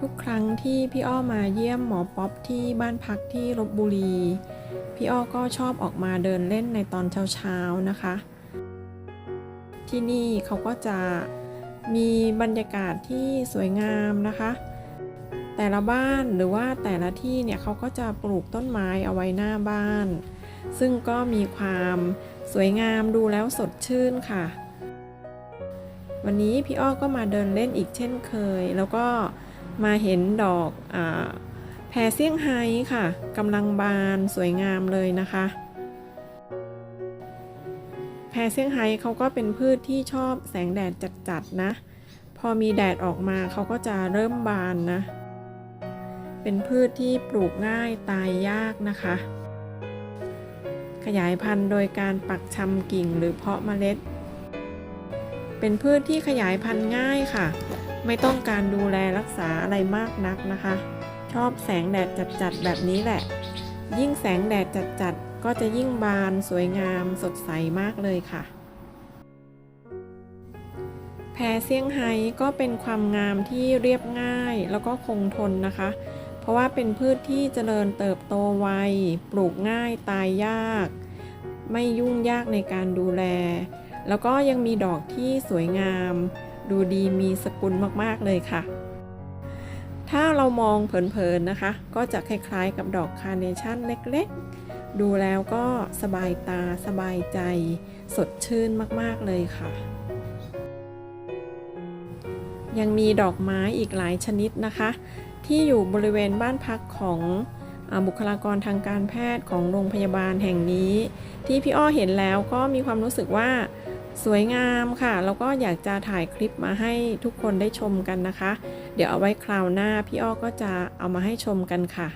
ทุกครั้งที่พี่อ้อมาเยี่ยมหมอป๊อปที่บ้านพักที่ลบบุรี พี่อ้อก็ชอบออกมาเดินเล่นในตอนเช้าๆนะคะ ที่นี่เขาก็จะมีบรรยากาศที่สวยงามนะคะ แต่ละบ้านหรือว่าแต่ละที่เนี่ยเขาก็จะปลูกต้นไม้เอาไว้หน้าบ้าน ซึ่งก็มีความสวยงามดูแล้วสดชื่นค่ะ วันนี้พี่อ้อก็มาเดินเล่นอีกเช่นเคย แล้วก็ มาเห็นดอกอแพรเซี่ยงไฮ้ค่ะกำลังบานสวยงามเลยนะคะ แพรเซี่ยงไฮ้เขาก็เป็นพืชที่ชอบแสงแดดจัดๆนะ พอมีแดดออกมาเขาก็จะเริ่มบานนะ เป็นพืชที่ปลูกง่ายตายยากนะคะ ขยายพันธุ์โดยการปักชำกิ่งหรือเพาะเมล็ด เป็นพืชที่ขยายพันธุ์ง่ายค่ะ ไม่ต้องการดูแลรักษาอะไรมากนักนะคะ ชอบแสงแดดจัดๆแบบนี้แหละ ยิ่งแสงแดดจัดๆก็จะยิ่งบานสวยงามสดใสมากเลยค่ะ แพรเซี่ยงไฮ้ก็เป็นความงามที่เรียบง่ายแล้วก็คงทนนะคะ เพราะว่าเป็นพืชที่เจริญเติบโตไวปลูกง่ายตายยาก ไม่ยุ่งยากในการดูแล แล้วก็ยังมีดอกที่สวยงาม ดูดีมีสกุลมากๆเลยค่ะ ถ้าเรามองเผินๆนะคะ ก็จะคล้ายๆกับดอกคาร์เนชั่นเล็กๆ ดูแล้วก็สบายตาสบายใจ สดชื่นมากๆเลยค่ะ ยังมีดอกไม้อีกหลายชนิดนะคะ ที่อยู่บริเวณบ้านพักของอบุคลากรทางการแพทย์ของโรงพยาบาลแห่งนี้ ที่พี่อ้อเห็นแล้วก็มีความรู้สึกว่า สวยงามค่ะ แล้วก็อยากจะถ่ายคลิปมาให้ทุกคนได้ชมกันนะคะ เดี๋ยวเอาไว้คราวหน้าพี่อ้อก็จะเอามาให้ชมกันค่ะ